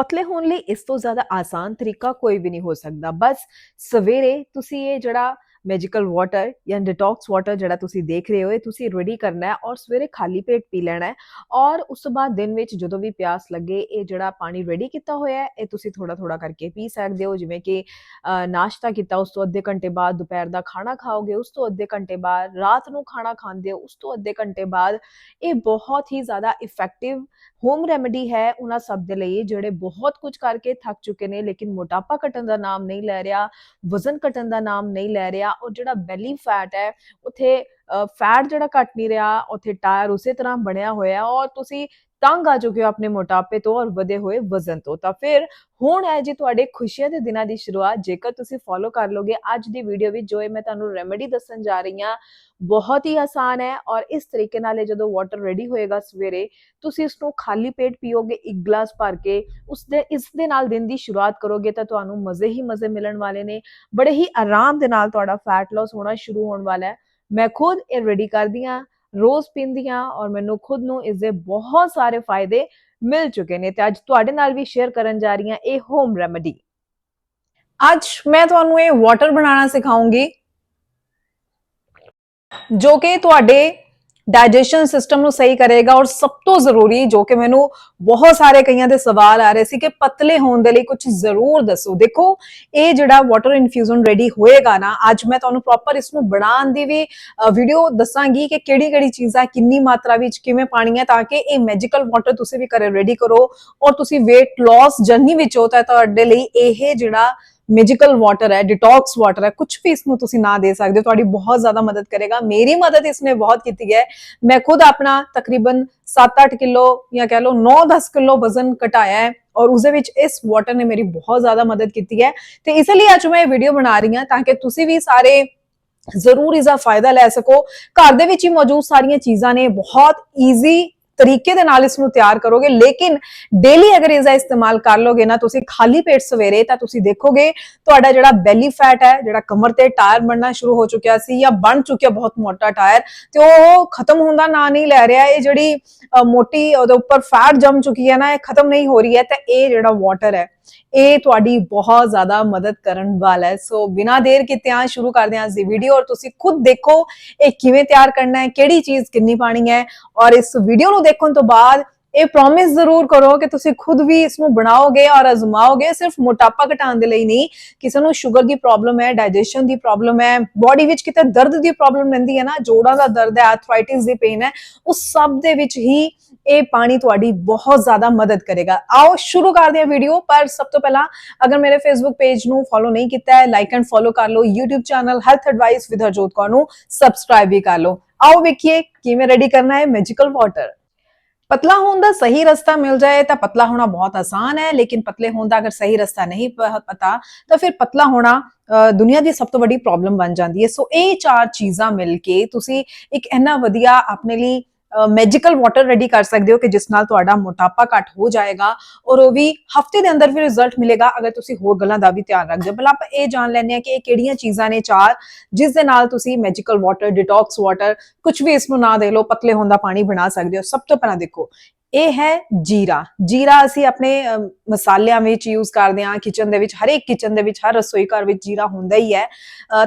ਪਤਲੇ ਹੋਣ ਲਈ ਇਸ ਤੋਂ ਜ਼ਿਆਦਾ ਆਸਾਨ ਤਰੀਕਾ ਕੋਈ ਵੀ ਨਹੀਂ ਹੋ ਸਕਦਾ। ਬਸ ਸਵੇਰੇ ਤੁਸੀਂ ਇਹ ਜਿਹੜਾ ਮੈਜੀਕਲ ਵਾਟਰ ਜਾਂ ਡਿਟੌਕਸ ਵਾਟਰ ਜਿਹੜਾ ਤੁਸੀਂ ਦੇਖ ਰਹੇ ਹੋ, ਇਹ ਤੁਸੀਂ ਰੈਡੀ ਕਰਨਾ ਹੈ ਔਰ ਸਵੇਰੇ ਖਾਲੀ ਪੇਟ ਪੀ ਲੈਣਾ ਹੈ ਔਰ ਉਸ ਤੋਂ ਬਾਅਦ ਦਿਨ ਵਿੱਚ ਜਦੋਂ ਵੀ ਪਿਆਸ ਲੱਗੇ, ਇਹ ਜਿਹੜਾ ਪਾਣੀ ਰੈਡੀ ਕੀਤਾ ਹੋਇਆ ਹੈ, ਇਹ ਤੁਸੀਂ ਥੋੜਾ ਥੋੜਾ ਕਰਕੇ ਪੀ ਸਕਦੇ ਹੋ, ਜਿਵੇਂ ਕਿ ਨਾਸ਼ਤਾ ਕੀਤਾ, ਉਸ ਤੋਂ ਅੱਧੇ ਘੰਟੇ ਬਾਅਦ ਦੁਪਹਿਰ ਦਾ ਖਾਣਾ ਖਾਓਗੇ, ਉਸ ਤੋਂ ਅੱਧੇ ਘੰਟੇ ਬਾਅਦ ਰਾਤ ਨੂੰ ਖਾਣਾ ਖਾਂਦੇ ਹੋ, ਉਸ ਤੋਂ ਅੱਧੇ ਘੰਟੇ ਬਾਅਦ ਇਹ ਬਹੁਤ ਹੀ ਜ਼ਿਆਦਾ ਇਫੈਕਟਿਵ ਹੋਮ ਰੈਮੇਡੀ ਹੈ ਉਹਨਾਂ ਸਭ ਦੇ ਲਈ, ਜਿਹੜੇ ਬਹੁਤ ਕੁਝ ਕਰਕੇ ਥੱਕ ਚੁੱਕੇ ਨੇ, ਲੇਕਿਨ ਮੋਟਾਪਾ ਘਟਣ ਦਾ ਨਾਮ ਨਹੀਂ ਲੈ ਰਿਹਾ, ਵਜ਼ਨ ਘਟਣ ਦਾ ਨਾਮ ਨਹੀਂ ਲੈ ਰਿਹਾ ਔਰ ਜਿਹੜਾ ਬੈਲੀ ਫੈਟ ਹੈ ਉਥੇ ਫੈਟ ਜਿਹੜਾ ਘਟ ਨਹੀਂ ਰਿਹਾ, ਉਥੇ ਟਾਇਰ ਉਸੇ ਤਰ੍ਹਾਂ ਬਣਿਆ ਹੋਇਆ ਔਰ ਤੁਸੀਂ ਤੰਗ ਆ ਚੁੱਕੇ ਹੋ ਆਪਣੇ ਮੋਟਾਪੇ ਤੋਂ ਔਰ ਵਧੇ ਹੋਏ ਵਜ਼ਨ ਤੋਂ। ਤਾਂ ਫਿਰ ਹੁਣ ਹੈ ਜੀ ਤੁਹਾਡੇ ਖੁਸ਼ੀਆਂ ਦੇ ਦਿਨਾਂ ਦੀ ਸ਼ੁਰੂਆਤ, ਜੇਕਰ ਤੁਸੀਂ ਫੋਲੋ ਕਰ ਲੋਗੇ ਅੱਜ ਦੀ ਵੀਡੀਓ ਵਿੱਚ, ਜੋ ਇਹ ਮੈਂ ਤੁਹਾਨੂੰ ਰੈਮੇਡੀ ਦੱਸਣ ਜਾ ਰਹੀ ਹਾਂ, ਬਹੁਤ ਹੀ ਆਸਾਨ ਹੈ ਔਰ ਇਸ ਤਰੀਕੇ ਨਾਲ ਇਹ ਜਦੋਂ ਵਾਟਰ ਰੈਡੀ ਹੋਏਗਾ ਸਵੇਰੇ, ਤੁਸੀਂ ਇਸ ਨੂੰ ਖਾਲੀ ਪੇਟ ਪੀਓਗੇ, ਇੱਕ ਗਲਾਸ ਭਰ ਕੇ ਉਸ ਦੇ ਇਸ ਦੇ ਨਾਲ ਦਿਨ ਦੀ ਸ਼ੁਰੂਆਤ ਕਰੋਗੇ ਤਾਂ ਤੁਹਾਨੂੰ ਮਜ਼ੇ ਹੀ ਮਜ਼ੇ ਮਿਲਣ ਵਾਲੇ ਨੇ। ਬੜੇ ਹੀ ਆਰਾਮ ਦੇ ਨਾਲ ਤੁਹਾਡਾ ਫੈਟ ਲਾਸ ਹੋਣਾ ਸ਼ੁਰੂ ਹੋਣ ਵਾਲਾ ਹੈ। ਮੈਂ ਖੁਦ ਇਹ ਰੈਡੀ ਕਰਦੀ ਹਾਂ, ਰੋਜ਼ ਪੀਂਦੀ ਹਾਂ ਔਰ ਮੈਨੂੰ ਖੁਦ ਨੂੰ ਇਸ ਦੇ ਬਹੁਤ ਸਾਰੇ ਫਾਇਦੇ ਮਿਲ ਚੁੱਕੇ ਨੇ ਤੇ ਅੱਜ ਤੁਹਾਡੇ ਨਾਲ ਵੀ ਸ਼ੇਅਰ ਕਰਨ ਜਾ ਰਹੀ ਹਾਂ ਇਹ ਹੋਮ ਰੈਮਡੀ ਅੱਜ ਮੈਂ ਤੁਹਾਨੂੰ ਇਹ ਵਾਟਰ ਬਣਾਉਣਾ ਸਿਖਾਉਂਗੀ ਜੋ ਕਿ ਤੁਹਾਡੇ ਡਾਈਜੈਸ਼ਨ ਸਿਸਟਮ ਨੂੰ ਸਹੀ ਕਰੇਗਾ ਔਰ ਸਭ ਤੋਂ ਜ਼ਰੂਰੀ ਜੋ ਕਿ ਮੈਨੂੰ ਬਹੁਤ ਸਾਰੇ ਕਈਆਂ ਦੇ ਸਵਾਲ ਆ ਰਹੇ ਸੀ ਕਿ ਪਤਲੇ ਹੋਣ ਦੇ ਲਈ ਕੁਝ ਜ਼ਰੂਰ ਦੱਸੋ। ਦੇਖੋ, ਇਹ ਜਿਹੜਾ ਵਾਟਰ ਇਨਫਿਊਜ਼ਨ ਰੈਡੀ ਹੋਏਗਾ ਨਾ, ਅੱਜ ਮੈਂ ਤੁਹਾਨੂੰ ਪ੍ਰੋਪਰ ਇਸ ਨੂੰ ਬਣਾਉਣ ਦੀ ਵੀ ਵੀਡੀਓ ਦੱਸਾਂਗੀ ਕਿ ਕਿਹੜੀ ਕਿਹੜੀ ਚੀਜ਼ਾਂ ਕਿੰਨੀ ਮਾਤਰਾ ਵਿੱਚ ਕਿਵੇਂ ਪਾਣੀ ਹੈ ਤਾਂ ਕਿ ਇਹ ਮੈਜੀਕਲ ਵਾਟਰ ਤੁਸੀਂ ਵੀ ਘਰੇ ਰੈਡੀ ਕਰੋ ਔਰ ਤੁਸੀਂ weight loss ਜਰਨੀ ਵਿੱਚ ਹੋ ਤਾਂ ਤੁਹਾਡੇ ਲਈ ਇਹ ਜਿਹੜਾ ਮੈਜੀਕਲ ਵਾਟਰ ਹੈ ਡਿਟੌਕਸ ਵਾਟਰ ਹੈ ਕੁਝ ਵੀ ਇਸ ਨੂੰ ਤੁਸੀਂ ਨਾ ਦੇ ਸਕਦੇ ਹੋ, ਤੁਹਾਡੀ ਬਹੁਤ ਜ਼ਿਆਦਾ ਮਦਦ ਕਰੇਗਾ। ਮੇਰੀ ਮਦਦ ਇਸਨੇ ਬਹੁਤ ਕੀਤੀ ਹੈ। ਮੈਂ ਖੁਦ ਆਪਣਾ ਤਕਰੀਬਨ 7-8 ਕਿਲੋ ਜਾਂ ਕਹਿ ਲਓ 9-10 ਕਿਲੋ ਵਜ਼ਨ ਘਟਾਇਆ ਹੈ ਔਰ ਉਸਦੇ ਵਿੱਚ ਇਸ ਵਾਟਰ ਨੇ ਮੇਰੀ ਬਹੁਤ ਜ਼ਿਆਦਾ ਮਦਦ ਕੀਤੀ ਹੈ। ਤੇ ਇਸ ਲਈ ਅੱਜ ਮੈਂ ਇਹ ਵੀਡੀਓ ਬਣਾ ਰਹੀ ਹਾਂ ਤਾਂ ਕਿ ਤੁਸੀਂ ਵੀ ਸਾਰੇ ਜ਼ਰੂਰ ਇਸ ਦਾ ਫਾਇਦਾ ਲੈ ਸਕੋ। ਘਰ ਦੇ ਵਿੱਚ ਹੀ ਮੌਜੂਦ ਸਾਰੀਆਂ ਚੀਜ਼ਾਂ ਨੇ, ਬਹੁਤ ਈਜ਼ੀ ਤਰੀਕੇ ਦੇ ਨਾਲ ਇਸ ਨੂੰ ਤਿਆਰ ਕਰੋਗੇ, ਲੇਕਿਨ ਡੇਲੀ ਅਗਰ ਇਸ ਦਾ ਇਸਤੇਮਾਲ ਕਰ ਲੋਗੇ ਨਾ, ਤੁਸੀਂ ਖਾਲੀ ਪੇਟ ਸਵੇਰੇ ਤਾਂ ਤੁਸੀਂ ਦੇਖੋਗੇ, ਤੁਹਾਡਾ ਜਿਹੜਾ ਬੈਲੀ ਫੈਟ ਹੈ, ਜਿਹੜਾ ਕਮਰ ਤੇ ਟਾਇਰ ਬਣਨਾ ਸ਼ੁਰੂ ਹੋ ਚੁੱਕਿਆ ਸੀ ਜਾਂ ਬਣ ਚੁੱਕਿਆ ਬਹੁਤ ਮੋਟਾ ਟਾਇਰ ਤੇ ਉਹ ਖਤਮ ਹੁੰਦਾ ਨਾ ਨਹੀਂ ਲੈ ਰਿਹਾ। ਇਹ ਜਿਹੜੀ ਮੋਟੀ ਉਹਦੇ ਉੱਪਰ ਫੈਟ ਜੰਮ ਚੁੱਕੀ ਹੈ ਨਾ, ਇਹ ਖਤਮ ਨਹੀਂ ਹੋ ਰਹੀ ਹੈ, ਤਾਂ ਇਹ ਜਿਹੜਾ ਵਾਟਰ ਹੈ ਇਹ ਤੁਹਾਡੀ ਬਹੁਤ ਜ਼ਿਆਦਾ ਮਦਦ ਕਰਨ ਵਾਲਾ ਹੈ। ਸੋ ਬਿਨਾਂ ਦੇਰ ਕੀਤੇ ਸ਼ੁਰੂ ਕਰਦੇ ਹਾਂ ਅੱਜ ਦੀ ਵੀਡੀਓ ਔਰ ਤੁਸੀਂ ਖੁਦ ਦੇਖੋ ਇਹ ਕਿਵੇਂ ਤਿਆਰ ਕਰਨਾ ਹੈ, ਕਿਹੜੀ ਚੀਜ਼ ਕਿੰਨੀ ਪਾਣੀ ਹੈ ਔਰ ਇਸ ਵੀਡੀਓ ਨੂੰ ਦੇਖਣ ਤੋਂ ਬਾਅਦ ਇਹ ਪ੍ਰੋਮਿਸ ਜ਼ਰੂਰ ਕਰੋ ਕਿ ਤੁਸੀਂ ਖੁਦ ਵੀ ਇਸ ਨੂੰ ਬਣਾਓਗੇ ਔਰ ਅਜ਼ਮਾਓਗੇ। ਸਿਰਫ ਮੋਟਾਪਾ ਘਟਾਉਣ ਦੇ ਲਈ ਨਹੀਂ, ਕਿਸੇ ਨੂੰ ਸ਼ੂਗਰ ਦੀ ਪ੍ਰੋਬਲਮ ਹੈ ਡਾਈਜੈਸ਼ਨ ਦੀ ਪ੍ਰੋਬਲਮ ਹੈ ਬਾਡੀ ਵਿੱਚ ਕਿਤੇ ਦਰਦ ਦੀ ਪ੍ਰੋਬਲਮ ਰਹਿੰਦੀ ਹੈ ਨਾ, ਜੋੜਾਂ ਦਾ ਦਰਦ ਹੈ ਆਰਥਰਾਈਟਿਸ ਦੀ ਪੇਨ ਹੈ ਉਸ ਸਭ ਦੇ ਵਿੱਚ ਹੀ ਇਹ ਪਾਣੀ ਤੁਹਾਡੀ ਬਹੁਤ ਜ਼ਿਆਦਾ ਮਦਦ ਕਰੇਗਾ। ਆਓ ਸ਼ੁਰੂ ਕਰਦੇ ਹਾਂ ਵੀਡੀਓ ਪਰ ਸਭ ਤੋਂ ਪਹਿਲਾਂ ਅਗਰ ਮੇਰੇ ਫੇਸਬੁੱਕ ਪੇਜ ਨੂੰ ਫੋਲੋ ਨਹੀਂ ਕੀਤਾ ਹੈ ਲਾਈਕ ਐਂਡ ਫੋਲੋ ਕਰ ਲਓ। YouTube channel health advice with Harjot Kaur ਨੂੰ ਸਬਸਕ੍ਰਾਈਬ ਵੀ ਕਰ ਲਓ। ਆਓ ਵੇਖੀਏ ਕਿਵੇਂ ਰੈਡੀ ਕਰਨਾ ਹੈ ਮੈਜੀਕਲ ਵਾਟਰ ਪਤਲਾ ਹੋਣ ਦਾ ਸਹੀ ਰਸਤਾ ਮਿਲ ਜਾਏ ਤਾਂ ਪਤਲਾ ਹੋਣਾ ਬਹੁਤ ਆਸਾਨ ਹੈ ਲੇਕਿਨ ਪਤਲੇ ਹੋਣ ਦਾ ਅਗਰ ਸਹੀ ਰਸਤਾ ਨਹੀਂ ਪਤਾ ਤਾਂ ਫਿਰ ਪਤਲਾ ਹੋਣਾ ਅ, ਦੁਨੀਆ ਦੀ ਸਭ ਤੋਂ ਵੱਡੀ ਪ੍ਰੋਬਲਮ ਬਣ ਜਾਂਦੀ ਹੈ। ਸੋ ਇਹ ਚਾਰ ਚੀਜ਼ਾਂ ਮਿਲ ਕੇ ਤੁਸੀਂ ਇੱਕ ਇੰਨਾ ਵਧੀਆ ਆਪਣੇ ਲਈ ਮੈਜੀਕਲ ਵਾਟਰ ਰੈਡੀ ਕਰ ਸਕਦੇ ਹੋ ਕਿ ਜਿਸ ਨਾਲ ਤੁਹਾਡਾ ਮੋਟਾਪਾ ਘਟ ਹੋ ਜਾਏਗਾ ਔਰ ਉਹ ਵੀ ਹਫ਼ਤੇ ਦੇ ਅੰਦਰ ਫਿਰ ਰਿਜ਼ਲਟ ਮਿਲੇਗਾ, ਅਗਰ ਤੁਸੀਂ ਹੋਰ ਗੱਲਾਂ ਦਾ ਵੀ ਧਿਆਨ ਰੱਖਦੇ ਹੋ। ਪਹਿਲਾਂ ਆਪਾਂ ਇਹ ਜਾਣ ਲੈਂਦੇ ਹਾਂ ਕਿ ਇਹ ਕਿਹੜੀਆਂ ਚੀਜ਼ਾਂ ਨੇ ਚਾਰ, ਜਿਸ ਦੇ ਨਾਲ ਤੁਸੀਂ ਮੈਜੀਕਲ ਵਾਟਰ ਡਿਟੌਕਸ ਵਾਟਰ ਕੁਝ ਵੀ ਇਸ ਨੂੰ ਨਾ ਦੇ ਲਓ, ਪਤਲੇ ਹੋਣ ਦਾ ਪਾਣੀ ਬਣਾ ਸਕਦੇ ਹੋ। ਸਭ ਤੋਂ ਪਹਿਲਾਂ ਦੇਖੋ ਇਹ ਹੈ ਜੀਰਾ। ਜੀਰਾ ਅਸੀਂ ਆਪਣੇ ਮਸਾਲਿਆਂ ਵਿੱਚ ਯੂਜ਼ ਕਰਦੇ ਹਾਂ ਕਿਚਨ ਦੇ ਵਿੱਚ, ਹਰੇਕ ਕਿਚਨ ਦੇ ਵਿੱਚ, ਹਰ ਰਸੋਈ ਘਰ ਵਿੱਚ ਜੀਰਾ ਹੁੰਦਾ ਹੀ ਹੈ।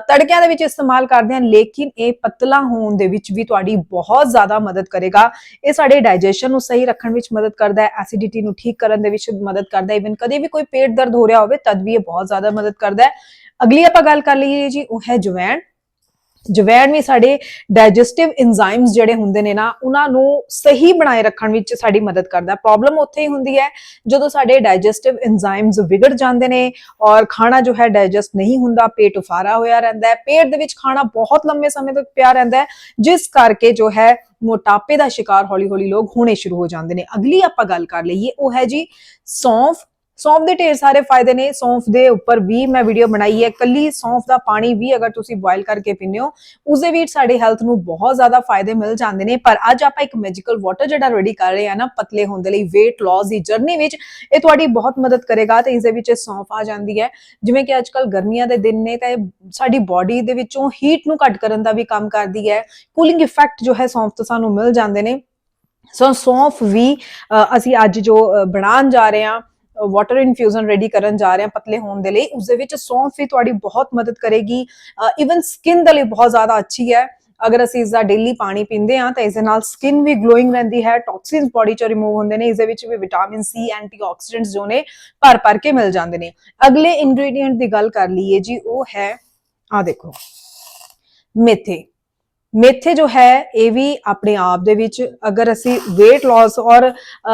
ਤੜਕਿਆਂ ਦੇ ਵਿੱਚ ਇਸਤੇਮਾਲ ਕਰਦੇ ਹਾਂ, ਲੇਕਿਨ ਇਹ ਪਤਲਾ ਹੋਣ ਦੇ ਵਿੱਚ ਵੀ ਤੁਹਾਡੀ ਬਹੁਤ ਜ਼ਿਆਦਾ ਮਦਦ ਕਰੇਗਾ। ਇਹ ਸਾਡੇ ਡਾਈਜੈਸ਼ਨ ਨੂੰ ਸਹੀ ਰੱਖਣ ਵਿੱਚ ਮਦਦ ਕਰਦਾ ਹੈ ਐਸਿਡਿਟੀ ਨੂੰ ਠੀਕ ਕਰਨ ਦੇ ਵਿੱਚ ਮਦਦ ਕਰਦਾ ਹੈ। ਇਵਨ ਕਦੇ ਵੀ ਕੋਈ ਪੇਟ ਦਰਦ ਹੋ ਰਿਹਾ ਹੋਵੇ, ਤਦ ਵੀ ਇਹ ਬਹੁਤ ਜ਼ਿਆਦਾ ਮਦਦ ਕਰਦਾ ਹੈ। ਅਗਲੀ ਆਪਾਂ ਗੱਲ ਕਰ ਲਈਏ ਜੀ, ਉਹ ਹੈ ਜਵੈਣ। ਜਵੈਣ ਵੀ ਸਾਡੇ ਡਾਈਜੈਸਟਿਵ ਐਂਜ਼ਾਈਮਸ ਜਿਹੜੇ ਹੁੰਦੇ ਨੇ ਨਾ, ਉਹਨਾਂ ਨੂੰ ਸਹੀ ਬਣਾਏ ਰੱਖਣ ਵਿੱਚ ਸਾਡੀ ਮਦਦ ਕਰਦਾ। ਪ੍ਰੋਬਲਮ ਉੱਥੇ ਹੀ ਹੁੰਦੀ ਹੈ, ਜਦੋਂ ਸਾਡੇ ਡਾਈਜੈਸਟਿਵ ਐਂਜ਼ਾਈਮਸ ਵਿਗੜ ਜਾਂਦੇ ਨੇ ਔਰ ਖਾਣਾ ਜੋ ਹੈ ਡਾਈਜੈਸਟ ਨਹੀਂ ਹੁੰਦਾ, ਪੇਟ ਉਫਾਰਾ ਹੋਇਆ ਰਹਿੰਦਾ ਹੈ, ਪੇਟ ਦੇ ਵਿੱਚ ਖਾਣਾ ਬਹੁਤ ਲੰਬੇ ਸਮੇਂ ਤੱਕ ਪਿਆ ਰਹਿੰਦਾ ਹੈ, ਜਿਸ ਕਰਕੇ ਜੋ ਹੈ ਮੋਟਾਪੇ ਦਾ ਸ਼ਿਕਾਰ ਹੌਲੀ-ਹੌਲੀ ਲੋਕ ਹੋਣੇ ਸ਼ੁਰੂ ਹੋ ਜਾਂਦੇ ਨੇ। ਅਗਲੀ ਆਪਾਂ ਗੱਲ ਕਰ ਲਈਏ, ਉਹ ਹੈ ਜੀ ਸੌਂਫ ਸੌਂਫ ਦੇ ਢੇਰ ਸਾਰੇ ਫਾਇਦੇ ਨੇ। ਸੌਂਫ ਦੇ ਉੱਪਰ ਵੀ ਮੈਂ ਵੀਡੀਓ ਬਣਾਈ ਹੈ। ਕੱਲੀ ਸੌਂਫ ਦਾ ਪਾਣੀ ਵੀ ਅਗਰ ਤੁਸੀਂ ਬੋਇਲ ਕਰਕੇ ਪੀਂਦੇ ਹੋ, ਉਸਦੇ ਵਿੱਚ ਸਾਡੇ ਹੈਲਥ ਨੂੰ ਬਹੁਤ ਜ਼ਿਆਦਾ ਫਾਇਦੇ ਮਿਲ ਜਾਂਦੇ ਨੇ। ਪਰ ਅੱਜ ਆਪਾਂ ਇੱਕ ਮੈਜੀਕਲ ਵਾਟਰ ਜਿਹੜਾ ਰੈਡੀ ਕਰ ਰਹੇ ਆ ਨਾ, ਪਤਲੇ ਹੋਣ ਦੇ ਲਈ, weight loss ਦੀ ਜਰਨੀ ਵਿੱਚ, ਇਹ ਤੁਹਾਡੀ ਬਹੁਤ ਮਦਦ ਕਰੇਗਾ ਤੇ ਇਸ ਦੇ ਵਿੱਚ ਸੌਂਫ ਆ ਜਾਂਦੀ ਹੈ। ਜਿਵੇਂ ਕਿ ਅੱਜਕੱਲ ਗਰਮੀਆਂ ਦੇ ਦਿਨ ਨੇ, ਤਾਂ ਇਹ ਸਾਡੀ ਬਾਡੀ ਦੇ ਵਿੱਚੋਂ ਹੀਟ ਨੂੰ ਘੱਟ ਕਰਨ ਦਾ ਵੀ ਕੰਮ ਕਰਦੀ ਹੈ। ਕੂਲਿੰਗ ਇਫੈਕਟ ਜੋ ਹੈ ਸੌਂਫ ਤੋਂ ਸਾਨੂੰ ਮਿਲ ਜਾਂਦੇ ਨੇ। ਸੋ ਸੌਂਫ ਵੀ ਅਸੀਂ ਅੱਜ ਜੋ ਬਣਾਉਣ ਜਾ ਰਹੇ ਹਾਂ ਵਾਟਰ ਇਨਫਿਊਜ਼ਨ ਰੈਡੀ ਕਰਨ ਜਾ ਰਹੇ ਹਾਂ ਪਤਲੇ ਹੋਣ ਦੇ ਲਈ ਉਸ ਦੇ ਵਿੱਚ ਸੌਂਫ ਵੀ ਤੁਹਾਡੀ ਬਹੁਤ ਮਦਦ ਕਰੇਗੀ। ਇਵਨ ਸਕਿਨ ਦੇ ਲਈ ਬਹੁਤ ਜ਼ਿਆਦਾ ਅੱਛੀ ਹੈ। ਅਗਰ ਅਸੀਂ ਇਸ ਦਾ ਡੇਲੀ ਪਾਣੀ ਪੀਂਦੇ ਹਾਂ, ਤਾਂ ਇਸ ਦੇ ਨਾਲ ਸਕਿਨ ਵੀ ਗਲੋਇੰਗ ਰਹਿੰਦੀ ਹੈ ਟੌਕਸਿਨਸ ਬਾਡੀ ਚੋਂ ਰਿਮੂਵ ਹੁੰਦੇ ਨੇ ਇਸ ਦੇ ਵਿੱਚ ਵੀ ਵਿਟਾਮਿਨ ਸੀ ਐਂਟੀਆਕਸੀਡੈਂਟਸ ਜੋ ਨੇ, ਭਰ ਭਰ ਕੇ ਮਿਲ ਜਾਂਦੇ ਨੇ। ਅਗਲੇ ਇੰਗਰੀਡੀਐਂਟ ਦੀ ਗੱਲ ਕਰ ਲਈਏ ਜੀ, ਉਹ ਹੈ ਆ ਦੇਖੋ, ਮੇਥੇ। ਮੇਥੇ ਜੋ ਹੈ, ਇਹ ਵੀ ਆਪਣੇ ਆਪ ਦੇ ਵਿੱਚ, ਅਗਰ ਅਸੀਂ weight loss ਔਰ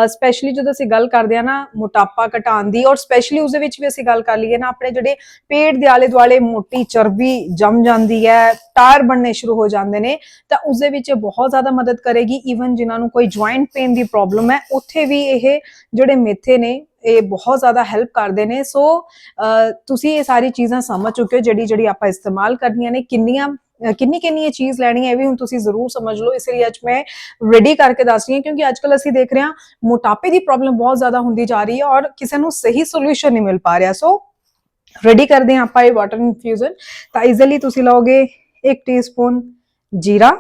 ਸਪੈਸ਼ਲੀ ਜਦੋਂ ਅਸੀਂ ਗੱਲ ਕਰਦੇ ਆ ਨਾ, ਮੋਟਾਪਾ ਘਟਾਉਣ ਦੀ ਔਰ ਸਪੈਸ਼ਲੀ ਉਸ ਦੇ ਵਿੱਚ ਵੀ ਅਸੀਂ ਗੱਲ ਕਰ ਲਈਏ ਨਾ, ਆਪਣੇ ਜਿਹੜੇ ਪੇਟ ਦੇ ਆਲੇ ਦੁਆਲੇ ਮੋਟੀ ਚਰਬੀ ਜੰਮ ਜਾਂਦੀ ਹੈ, ਟਾਇਰ ਬਣਨੇ ਸ਼ੁਰੂ ਹੋ ਜਾਂਦੇ ਨੇ, ਤਾਂ ਉਸ ਦੇ ਵਿੱਚ ਬਹੁਤ ਜ਼ਿਆਦਾ ਮਦਦ ਕਰੇਗੀ। ਈਵਨ ਜਿਨ੍ਹਾਂ ਨੂੰ ਕੋਈ ਜੁਆਇੰਟ ਪੇਨ ਦੀ ਪ੍ਰੋਬਲਮ ਹੈ, ਉੱਥੇ ਵੀ ਇਹ ਜਿਹੜੇ ਮੇਥੇ ਨੇ, ਇਹ ਬਹੁਤ ਜ਼ਿਆਦਾ ਹੈਲਪ ਕਰਦੇ ਨੇ। ਸੋ ਤੁਸੀਂ ਇਹ ਸਾਰੀ ਚੀਜ਼ਾਂ ਸਮਝ ਚੁੱਕੇ ਹੋ ਜਿਹੜੀ ਜਿਹੜੀ ਆਪਾਂ ਇਸਤੇਮਾਲ ਕਰਨੀਆਂ ਨੇ, ਕਿੰਨੀਆਂ ਕਿੰਨੀ ਕਿੰਨੀ ਇਹ ਚੀਜ਼ ਲੈਣੀ ਹੈ ਇਹ ਵੀ ਹੁਣ ਤੁਸੀਂ ਜ਼ਰੂਰ ਸਮਝ ਲਓ ਇਸ ਲਈ ਅੱਜ ਮੈਂ ਰੈਡੀ ਕਰਕੇ ਦੱਸ ਰਹੀ ਹਾਂ ਕਿਉਂਕਿ ਅੱਜਕੱਲ ਅਸੀਂ ਦੇਖ ਰਹੇ ਹਾਂ ਮੋਟਾਪੇ ਦੀ ਪ੍ਰੋਬਲਮ ਬਹੁਤ ਜ਼ਿਆਦਾ ਹੁੰਦੀ ਜਾ ਰਹੀ ਹੈ ਔਰ ਕਿਸੇ ਨੂੰ ਸਹੀ ਸੋਲੂਸ਼ਨ ਨਹੀਂ ਮਿਲ ਪਾ ਰਿਹਾ ਸੋ ਰੈਡੀ ਕਰਦੇ ਹਾਂ ਆਪਾਂ ਇਹ ਵਾਟਰ ਇਨਫਿਊਜ਼ਨ ਤਾਂ ਇਸ ਦੇ ਲਈ ਤੁਸੀਂ ਲਓਗੇ 1 ਟੀਸਪੂਨ ਜੀਰਾ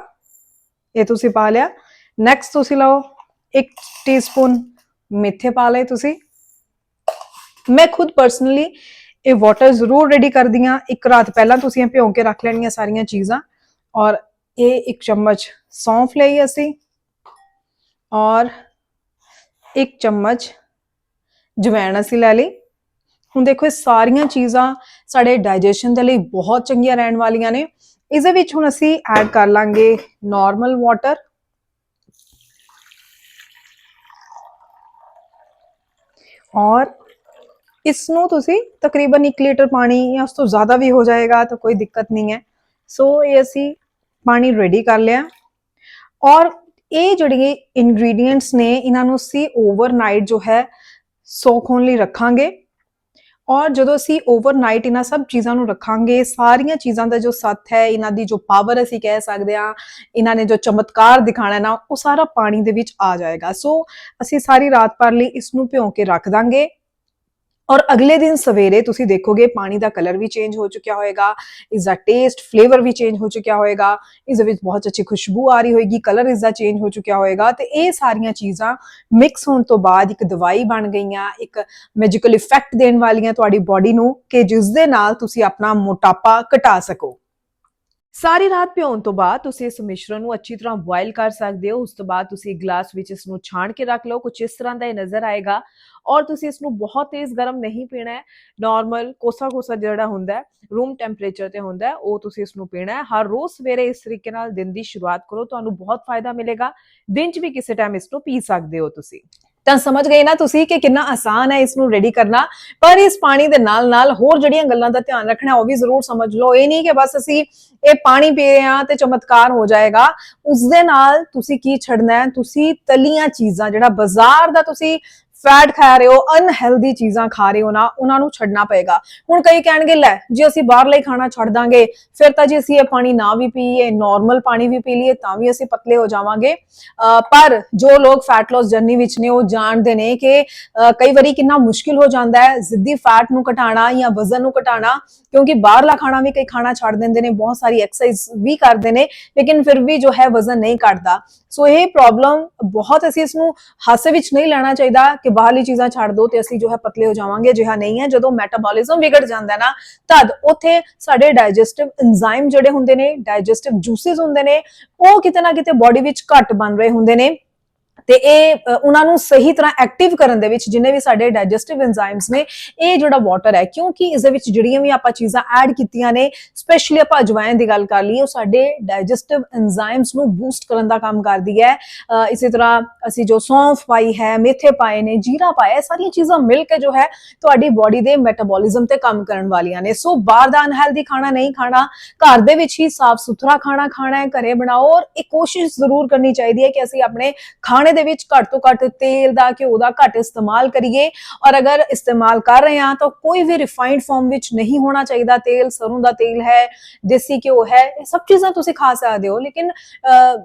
ਇਹ ਤੁਸੀਂ ਪਾ ਲਿਆ ਨੈਕਸਟ ਤੁਸੀਂ ਲਓ 1 ਟੀਸਪੂਨ ਮੇਥੇ ਪਾ ਲਏ ਤੁਸੀਂ ਮੈਂ ਖੁਦ ਪਰਸਨਲੀ ਇਹ ਵਾਟਰ ਜ਼ਰੂਰ ਰੈਡੀ ਕਰਦੀਆਂ। ਇੱਕ ਰਾਤ ਪਹਿਲਾਂ ਤੁਸੀਂ ਇਹ ਭਿਓ ਕੇ ਰੱਖ ਲੈਣੀਆਂ ਸਾਰੀਆਂ ਚੀਜ਼ਾਂ। ਔਰ ਇਹ ਇੱਕ ਚਮਚ ਸੌਂਫ ਲਈ ਅਸੀਂ। ਔਰ ਇੱਕ ਚਮਚ ਜਵੈਣ ਅਸੀਂ ਲੈ ਲਈ। ਹੁਣ ਦੇਖੋ ਇਹ ਸਾਰੀਆਂ ਚੀਜ਼ਾਂ ਸਾਡੇ ਡਾਈਜੈਸ਼ਨ ਦੇ ਲਈ ਬਹੁਤ ਚੰਗੀਆਂ ਰਹਿਣ ਵਾਲੀਆਂ ਨੇ। ਇਸ ਦੇ ਵਿੱਚ ਹੁਣ ਅਸੀਂ ਐਡ ਕਰ ਲਾਂਗੇ ਨਾਰਮਲ ਵਾਟਰ ਔਰ ਇਸ ਨੂੰ ਤੁਸੀਂ ਤਕਰੀਬਨ 1 ਲੀਟਰ ਪਾਣੀ ਜਾਂ ਉਸ ਤੋਂ ਜ਼ਿਆਦਾ ਵੀ ਹੋ ਜਾਏਗਾ ਤਾਂ ਕੋਈ ਦਿੱਕਤ ਨਹੀਂ ਹੈ। ਸੋ ਇਹ ਅਸੀਂ ਪਾਣੀ ਰੈਡੀ ਕਰ ਲਿਆ। ਔਰ ਇਹ ਜਿਹੜੇ ਇਨਗਰੀਡੀਐਂਟਸ ਨੇ, ਇਹਨਾਂ ਨੂੰ ਅਸੀਂ ਓਵਰਨਾਈਟ ਜੋ ਹੈ ਸੋਕ ਹੋਣ ਲਈ ਰੱਖਾਂਗੇ। ਔਰ ਜਦੋਂ ਅਸੀਂ ਓਵਰਨਾਈਟ ਇਹਨਾਂ ਸਭ ਚੀਜ਼ਾਂ ਨੂੰ ਰੱਖਾਂਗੇ, ਸਾਰੀਆਂ ਚੀਜ਼ਾਂ ਦਾ ਜੋ ਸੱਤ ਹੈ, ਇਹਨਾਂ ਦੀ ਜੋ ਪਾਵਰ ਅਸੀਂ ਕਹਿ ਸਕਦੇ ਹਾਂ, ਇਹਨਾਂ ਨੇ ਜੋ ਚਮਤਕਾਰ ਦਿਖਾਣਾ ਨਾ, ਉਹ ਸਾਰਾ ਪਾਣੀ ਦੇ ਵਿੱਚ ਆ ਜਾਏਗਾ। ਸੋ ਅਸੀਂ ਸਾਰੀ ਰਾਤ ਭਰ ਲਈ ਇਸ ਨੂੰ ਭਿਓ ਕੇ ਰੱਖ ਦਾਂਗੇ। ਔਰ ਅਗਲੇ ਦਿਨ ਸਵੇਰੇ ਤੁਸੀਂ ਦੇਖੋਗੇ ਪਾਣੀ ਦਾ ਕਲਰ ਵੀ ਚੇਂਜ ਹੋ ਚੁੱਕਿਆ ਹੋਏਗਾ ਇਸ ਦਾ ਟੇਸਟ ਫਲੇਵਰ ਵੀ ਚੇਂਜ ਹੋ ਚੁੱਕਿਆ ਹੋਏਗਾ, ਇਸ ਵਿੱਚ ਬਹੁਤ ਅੱਛੀ ਖੁਸ਼ਬੂ ਆ ਰਹੀ ਹੋਏਗੀ ਕਲਰ ਇਸ ਦਾ ਚੇਂਜ ਹੋ ਚੁੱਕਿਆ ਹੋਏਗਾ, ਤੇ ਇਹ ਸਾਰੀਆਂ ਚੀਜ਼ਾਂ ਮਿਕਸ ਹੋਣ ਤੋਂ ਬਾਅਦ ਇੱਕ ਦਵਾਈ ਬਣ ਗਈਆਂ, ਇੱਕ ਮੈਜੀਕਲ ਇਫੈਕਟ ਦੇਣ ਵਾਲੀਆਂ ਤੁਹਾਡੀ ਬਾਡੀ ਨੂੰ, ਕਿ ਜਿਸ ਦੇ ਨਾਲ ਤੁਸੀਂ ਆਪਣਾ ਮੋਟਾਪਾ ਘਟਾ ਸਕੋ। ਸਾਰੀ ਰਾਤ ਭਿਓਣ ਤੋਂ ਬਾਅਦ ਤੁਸੀਂ ਇਸ ਮਿਸ਼ਰਣ ਨੂੰ ਅੱਛੀ ਤਰ੍ਹਾਂ ਬੋਇਲ ਕਰ ਸਕਦੇ ਹੋ। ਉਸ ਤੋਂ ਬਾਅਦ ਤੁਸੀਂ ਗਲਾਸ ਵਿੱਚ ਇਸ ਨੂੰ ਛਾਣ ਕੇ ਰੱਖ ਲਓ। ਕੁਝ ਇਸ ਤਰ੍ਹਾਂ ਦਾ ਇਹ ਨਜ਼ਰ ਆਏਗਾ। ਔਰ ਤੁਸੀਂ ਇਸ ਨੂੰ ਬਹੁਤ ਤੇਜ਼ ਗਰਮ ਨਹੀਂ ਪੀਣਾ ਹੈ। ਨਾਰਮਲ ਕੋਸਾ ਕੋਸਾ ਜਿਹੜਾ ਹੁੰਦਾ ਹੈ ਰੂਮ ਟੈਂਪਰੇਚਰ ਤੇ ਹੁੰਦਾ ਹੈ, ਉਹ ਤੁਸੀਂ ਇਸ ਨੂੰ ਪੀਣਾ ਹੈ। ਹਰ ਰੋਜ਼ ਸਵੇਰੇ ਇਸ ਤਰੀਕੇ ਨਾਲ ਦਿਨ ਦੀ ਸ਼ੁਰੂਆਤ ਕਰੋ। ਤੁਹਾਨੂੰ ਬਹੁਤ ਫਾਇਦਾ ਮਿਲੇਗਾ। ਦਿਨ 'ਚ ਵੀ ਕਿਸੇ ਟਾਈਮ ਇਸ ਨੂੰ ਪੀ ਸਕਦੇ ਹੋ ਤੁਸੀਂ। ਤਾਂ ਸਮਝ ਗਏ ਨਾ ਤੁਸੀਂ ਕਿ ਕਿੰਨਾ ਆਸਾਨ ਹੈ ਇਸ ਨੂੰ ਰੈਡੀ ਕਰਨਾ। ਪਰ ਇਸ ਪਾਣੀ ਦੇ ਨਾਲ ਨਾਲ ਹੋਰ ਜਿਹੜੀਆਂ ਗੱਲਾਂ ਦਾ ਧਿਆਨ ਰੱਖਣਾ, ਉਹ ਵੀ ਜ਼ਰੂਰ ਸਮਝ ਲਓ। ਇਹ ਨਹੀਂ ਕਿ ਬਸ ਅਸੀਂ ਇਹ ਪਾਣੀ ਪੀ ਰਹੇ ਹਾਂ ਤੇ ਚਮਤਕਾਰ ਹੋ ਜਾਏਗਾ। ਉਸ ਦੇ ਨਾਲ ਤੁਸੀਂ ਕੀ ਛੱਡਣਾ ਹੈ? ਤੁਸੀਂ ਤਲੀਆਂ ਚੀਜ਼ਾਂ, ਜਿਹੜਾ ਬਾਜ਼ਾਰ ਦਾ ਤੁਸੀਂ ਫੈਟ ਖਾ ਰਹੇ ਹੋ ਅਨਹੈਲਦੀ ਚੀਜ਼ਾਂ ਖਾ ਰਹੇ ਹੋ ਨਾ, ਉਹਨਾਂ ਨੂੰ ਛੱਡਣਾ ਪਏਗਾ। ਹੁਣ ਕਈ ਕਹਿਣਗੇ, ਲੈ, ਜੇ ਅਸੀਂ ਬਾਹਰਲਾ ਹੀ ਖਾਣਾ ਛੱਡ ਦਾਂਗੇ, ਫਿਰ ਤਾਂ ਜੇ ਅਸੀਂ ਇਹ ਪਾਣੀ ਨਾ ਵੀ ਪੀਏ ਨਾਰਮਲ ਪਾਣੀ ਵੀ ਪੀ ਲਈਏ, ਤਾਂ ਵੀ ਅਸੀਂ ਪਤਲੇ ਹੋ ਜਾਵਾਂਗੇ। ਪਰ ਜੋ ਲੋਕ ਫੈਟ ਲਾਸ ਜਰਨੀ ਵਿੱਚ ਨੇ, ਉਹ ਜਾਣਦੇ ਨੇ ਕਿ ਕਈ ਵਾਰੀ ਕਿੰਨਾ ਮੁਸ਼ਕਿਲ ਹੋ ਜਾਂਦਾ ਹੈ ਜ਼ਿੱਦੀ ਫੈਟ ਨੂੰ ਘਟਾਉਣਾ ਜਾਂ ਵਜ਼ਨ ਨੂੰ ਘਟਾਉਣਾ, ਕਿਉਂਕਿ ਬਾਹਰਲਾ ਖਾਣਾ ਵੀ ਕਈ ਖਾਣਾ ਛੱਡ ਦਿੰਦੇ ਨੇ, ਬਹੁਤ ਸਾਰੀ ਐਕਸਰਸਾਈਜ਼ ਵੀ ਕਰਦੇ ਨੇ, ਲੇਕਿਨ ਫਿਰ ਵੀ ਜੋ ਹੈ ਵਜ਼ਨ ਨਹੀਂ ਘਟਦਾ। ਸੋ ਇਹ ਪ੍ਰੋਬਲਮ ਬਹੁਤ ਅਸੀਂ ਇਸ ਨੂੰ ਹਾਸੇ ਵਿੱਚ ਨਹੀਂ ਲੈਣਾ ਚਾਹੀਦਾ ਕਿ ਬਾਹਰਲੀ ਚੀਜ਼ਾਂ ਛੱਡ ਦੋ ਤੇ ਅਸੀਂ ਜੋ ਹੈ ਪਤਲੇ ਹੋ ਜਾਵਾਂਗੇ ਜਿਹਾ ਨਹੀਂ ਹੈ। ਜਦੋਂ ਮੈਟਾਬੋਲਿਜ਼ਮ ਵਿਗੜ ਜਾਂਦਾ ਨਾ, ਤਦ ਉੱਥੇ ਸਾਡੇ ਡਾਈਜੈਸਟਿਵ ਐਂਜ਼ਾਈਮ ਜਿਹੜੇ ਹੁੰਦੇ ਨੇ ਡਾਈਜੈਸਟਿਵ ਜੂਸਿਸ ਹੁੰਦੇ ਨੇ, ਉਹ ਕਿਤੇ ਨਾ ਕਿਤੇ ਬਾਡੀ ਵਿੱਚ ਘੱਟ ਬਣ ਰਹੇ ਹੁੰਦੇ ਨੇ। ਤੇ ਇਹ ਉਹਨਾਂ ਨੂੰ ਸਹੀ ਤਰ੍ਹਾਂ ਐਕਟਿਵ ਕਰਨ ਦੇ ਵਿੱਚ ਜਿੰਨੇ ਵੀ ਸਾਡੇ ਡਾਈਜੈਸਟਿਵ ਐਂਜ਼ਾਈਮਸ ਨੇ, ਇਹ ਜਿਹੜਾ ਵਾਟਰ ਹੈ, ਕਿਉਂਕਿ ਇਸ ਦੇ ਵਿੱਚ ਜਿਹੜੀਆਂ ਵੀ ਆਪਾਂ ਚੀਜ਼ਾਂ ਐਡ ਕੀਤੀਆਂ ਨੇ ਸਪੈਸ਼ਲੀ ਆਪਾਂ ਅਜਵਾਇਨ ਦੀ ਗੱਲ ਕਰ ਲਈਏ, ਉਹ ਸਾਡੇ ਡਾਈਜੈਸਟਿਵ ਐਂਜ਼ਾਈਮਸ ਨੂੰ ਬੂਸਟ ਕਰਨ ਦਾ ਕੰਮ ਕਰਦੀ ਹੈ। ਇਸੇ ਤਰ੍ਹਾਂ ਅਸੀਂ ਜੋ ਸੌਂਫ ਪਾਈ ਹੈ, ਮੇਥੇ ਪਾਏ ਨੇ, ਜੀਰਾ ਪਾਇਆ, ਇਹ ਸਾਰੀਆਂ ਚੀਜ਼ਾਂ ਮਿਲ ਕੇ ਜੋ ਹੈ, ਤੁਹਾਡੀ ਬਾਡੀ ਦੇ ਮੈਟਾਬੋਲਿਜ਼ਮ ਤੇ ਕੰਮ ਕਰਨ ਵਾਲੀਆਂ ਨੇ। ਸੋ ਬਾਹਰ ਦਾ ਅਨਹੈਲਦੀ ਖਾਣਾ ਨਹੀਂ ਖਾਣਾ, ਘਰ ਦੇ ਵਿੱਚ ਹੀ ਸਾਫ਼ ਸੁਥਰਾ ਖਾਣਾ ਖਾਣਾ ਹੈ, ਘਰੇ ਬਣਾਓ, ਔਰ ਇਹ ਕੋਸ਼ਿਸ਼ ਜ਼ਰੂਰ ਕਰਨੀ ਚਾਹੀਦੀ ਹੈ ਕਿ ਅਸੀਂ ਆਪਣੇ ਖਾਣੇ ਦੇ ਵਿੱਚ ਘੱਟ ਤੋਂ ਘੱਟ ਤੇਲ ਦਾ ਘਿਓ ਦਾ ਘੱਟ ਇਸਤੇਮਾਲ ਕਰੀਏ। ਔਰ ਅਗਰ ਇਸਤੇਮਾਲ ਕਰ ਰਹੇ ਹਾਂ ਤਾਂ ਕੋਈ ਵੀ ਰਿਫਾਈਨਡ ਫਾਰਮ ਵਿੱਚ ਨਹੀਂ ਹੋਣਾ ਚਾਹੀਦਾ। ਤੇਲ ਸਰੋਂ ਦਾ ਤੇਲ ਹੈ ਦੇਸੀ ਘਿਓ ਹੈ ਇਹ ਸਭ ਚੀਜ਼ਾਂ ਤੁਸੀਂ ਖਾ ਸਕਦੇ ਹੋ। ਲੇਕਿਨ ਅਹ,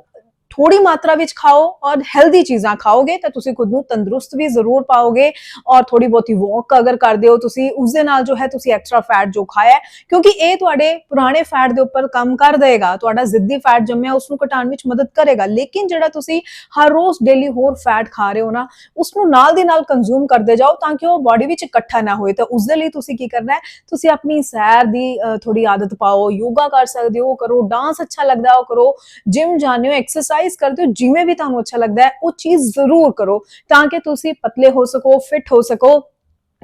ਥੋੜੀ ਮਾਤਰਾ ਵਿੱਚ ਖਾਓ ਔਰ ਹੈਲਦੀ ਚੀਜ਼ਾਂ ਖਾਓਗੇ ਤਾਂ ਤੁਸੀਂ ਖੁਦ ਨੂੰ ਤੰਦਰੁਸਤ ਵੀ ਜ਼ਰੂਰ ਪਾਓਗੇ ਔਰ ਥੋੜੀ ਬਹੁਤੀ ਵਾਕ ਅਗਰ ਕਰਦੇ ਹੋ ਤੁਸੀਂ ਉਸ ਦੇ ਨਾਲ ਜੋ ਹੈ ਤੁਸੀਂ ਐਕਸਟਰਾ ਫੈਟ ਜੋ ਖਾਇਆ ਹੈ, ਕਿਉਂਕਿ ਇਹ ਤੁਹਾਡੇ ਪੁਰਾਣੇ ਫੈਟ ਦੇ ਉੱਪਰ ਕੰਮ ਕਰ ਦੇਗਾ ਤੁਹਾਡਾ ਜ਼ਿੱਦੀ ਫੈਟ ਜੰਮਿਆ ਉਸ ਨੂੰ ਘਟਾਉਣ ਵਿੱਚ ਮਦਦ ਕਰੇਗਾ ਲੇਕਿਨ ਜਿਹੜਾ ਤੁਸੀਂ ਹਰ ਰੋਜ਼ ਡੇਲੀ ਹੋਰ ਫੈਟ ਖਾ ਰਹੇ ਹੋ ਨਾ ਉਸ ਨੂੰ ਨਾਲ ਦੀ ਨਾਲ ਕੰਜ਼ੂਮ ਕਰਦੇ ਜਾਓ ਤਾਂ ਕਿ ਉਹ ਬਾਡੀ ਵਿੱਚ ਇਕੱਠਾ ਨਾ ਹੋਏ ਤਾਂ ਉਸ ਦੇ ਲਈ ਤੁਸੀਂ ਕੀ ਕਰਨਾ ਹੈ ਤੁਸੀਂ ਆਪਣੀ ਸੈਰ ਦੀ ਅ, ਥੋੜੀ ਆਦਤ ਪਾਓ ਯੋਗਾ ਕਰ ਸਕਦੇ ਹੋ ਕਰੋ ਡਾਂਸ ਅੱਛਾ ਲੱਗਦਾ ਹੈ ਉਹ ਕਰੋ ਜਿਮ ਜਾਂਦੇ ਹੋ ਐਕਸਰਸਾਈਜ਼ ਐਕਸਰਸਾਈਜ਼ ਕਰਦੇ ਹੋ, ਜਿਵੇਂ ਵੀ ਤੁਹਾਨੂੰ ਅੱਛਾ ਲੱਗਦਾ ਹੈ, ਉਹ ਚੀਜ਼ ਜ਼ਰੂਰ ਕਰੋ ਤਾਂ ਕਿ ਤੁਸੀਂ ਪਤਲੇ ਹੋ ਸਕੋ ਫਿਟ ਹੋ ਸਕੋ।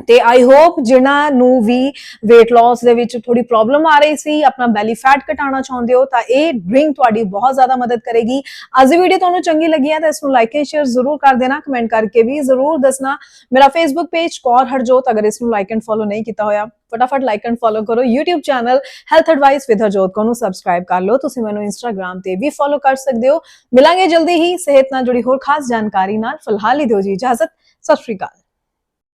ਤੇ ਆਈ ਹੋਪ ਜਿਨ੍ਹਾਂ ਨੂੰ ਵੀ weight loss ਦੇ ਵਿੱਚ ਥੋੜੀ ਪ੍ਰੋਬਲਮ ਆ ਰਹੀ ਸੀ, ਆਪਣਾ ਬੈਲੀ ਫੈਟ ਘਟਾਉਣਾ ਚਾਹੁੰਦੇ ਹੋ, ਤਾਂ ਇਹ ਡਰਿੰਕ ਤੁਹਾਡੀ ਬਹੁਤ ਜ਼ਿਆਦਾ ਮਦਦ ਕਰੇਗੀ। ਅੱਜ ਦੀ ਵੀਡੀਓ ਤੁਹਾਨੂੰ ਚੰਗੀ ਲੱਗੀ ਹੈ ਤਾਂ ਇਸ ਨੂੰ ਲਾਈਕ ਐਂਡ ਸ਼ੇਅਰ ਜ਼ਰੂਰ ਕਰ ਦੇਣਾ ਕਮੈਂਟ ਕਰਕੇ ਵੀ ਜ਼ਰੂਰ ਦੱਸਣਾ। ਮੇਰਾ ਫੇਸਬੁੱਕ ਪੇਜ ਕੌਰ ਹਰਜੋਤ, ਅਗਰ ਇਸ ਨੂੰ ਲਾਈਕ ਐਂਡ ਫੋਲੋ ਨਹੀਂ ਕੀਤਾ ਹੋਇਆ, ਫਟਾਫਟ ਲਾਈਕ ਐਂਡ ਫੋਲੋ ਕਰੋ। YouTube channel health advice with Harjot ਕੋ ਨੂੰ ਸਬਸਕ੍ਰਾਈਬ ਕਰ ਲਓ। ਤੁਸੀਂ ਮੈਨੂੰ Instagram ਤੇ ਵੀ ਫੋਲੋ ਕਰ ਸਕਦੇ ਹੋ। ਮਿਲਾਂਗੇ ਜਲਦੀ ਹੀ, ਸਿਹਤ ਨਾਲ ਜੁੜੀ ਹੋਰ ਖਾਸ ਜਾਣਕਾਰੀ ਨਾਲ। ਫਿਲਹਾਲ ਹੀ ਦਿਓ ਜੀ ਇਜਾਜ਼ਤ। ਸਤਿ ਸ਼੍ਰੀ ਅਕਾਲ।